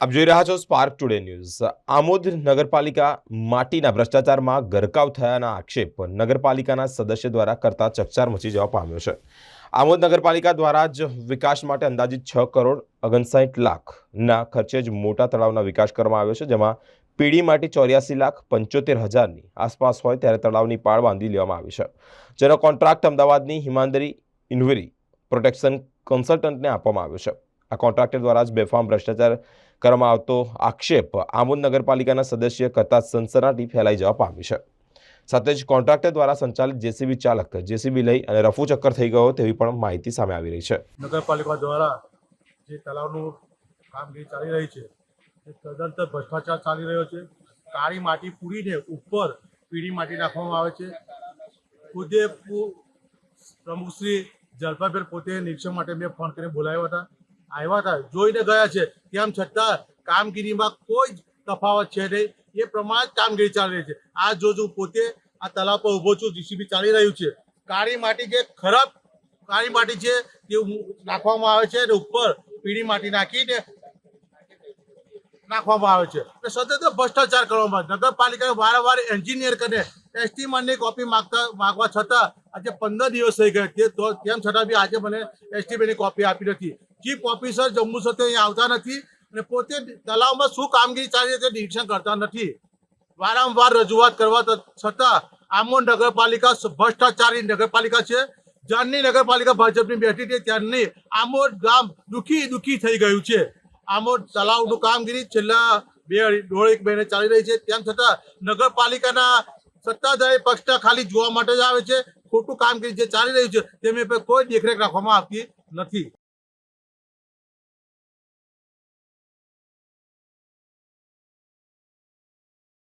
આપ જોઈ રહ્યા છો સ્પાર્ક ટુડે ન્યૂઝ આમોદ નગરપાલિકા માટીના ભ્રષ્ટાચારમાં ગરકાવ થયાના આક્ષેપ નગરપાલિકાના સદસ્ય દ્વારા કરતા ચકચાર મચી જવા પામ્યો છે. આમોદ નગરપાલિકા દ્વારા જ વિકાસ માટે અંદાજિત છ કરોડ ઓગણસાઠ લાખના ખર્ચે જ મોટા તળાવના વિકાસ કરવામાં આવ્યો છે, જેમાં પીડી માટે ચોર્યાસી લાખ પંચોતેર હજારની આસપાસ હોય ત્યારે તળાવની પાળ બાંધી લેવામાં આવી છે. જેનો કોન્ટ્રાક્ટ અમદાવાદની હિમાંદરી ઇન્વેરી પ્રોટેક્શન કન્સલ્ટન્ટને આપવામાં આવ્યો છે. આ કોન્ટ્રાક્ટર દ્વારા જ બેફામ ભ્રષ્ટાચાર કરવામાં આવતો આક્ષેપ આમોદ નગરપાલિકાના સદસ્ય કરતા સનસનાટી ફેલાઈ જવા પામી છે. સાથે જ કોન્ટ્રાક્ટર દ્વારા સંચાલિત જેસીબી ચાલક જેસીબી લઈ અને રફુ ચક્કર થઈ ગયો તેવી પણ માહિતી સામે આવી રહી છે. નગરપાલિકા દ્વારા જે તળાવનું કામગીરી ચાલી રહી છે, એ તદંતર ભ્રષ્ટાચાર ચાલી રહ્યો છે. કાળી માટી પૂરીને ઉપર પીળી માટી નાખવામાં આવે છે. ખુદે પ્રમુખશ્રી જલપાબેન પોતે નિરીક્ષણ માટે મેં ફોન કરીને બોલાવ્યા હતા. આવ્યા હતા, જોઈને ગયા છે તેમ છતાં કામગીરીમાં કોઈ જ તફાવત છે નહીં. એ પ્રમાણે કામગીરી ચાલી રહી છે. આ જોજો પોતે આ તળાવ પર ઊભો છું જીસીબી ચાલી રહ્યું છે. કાળી માટી જે ખરાબ કાળી માટી છે, તે નાખવામાં આવે છે અને ઉપર પીળી માટી નાખીને નાખવામાં આવે છે. અને સતત ભ્રષ્ટાચાર કરવામાં આવે. નગરપાલિકાએ વારંવાર એન્જિનિયર કરીને એસ્ટીમેન્ટની કોપી માગતા માંગવા છતાં આજે પંદર દિવસ થઈ ગયા. તે તેમ છતાં બી આજે મને એસ્ટીમેન્ટની કોપી આપી નથી. ચીફ ઓફિસર સાથે અહીંયા આવતા નથી અને પોતે તલાવમાં શું કામગીરી ચાલી તે નિરીક્ષણ કરતા નથી. વારંવાર રજૂઆત કરવા છતાં આમોદ નગરપાલિકા ભ્રષ્ટાચારી નગરપાલિકા છે. જ્યારની નગરપાલિકા ભાજપની બેઠી છે ત્યારની આમોદ ગામ દુઃખી દુઃખી થઈ ગયું છે. આમોદ તલાવનું કામગીરી છેલ્લા બે દોઢ એક મહિને ચાલી રહી છે. તેમ છતાં નગરપાલિકાના સત્તાધારી પક્ષના ખાલી જોવા માટે જ આવે છે. ખોટું કામગીરી જે ચાલી રહ્યું છે, તેની પર કોઈ દેખરેખ રાખવામાં આવતી નથી.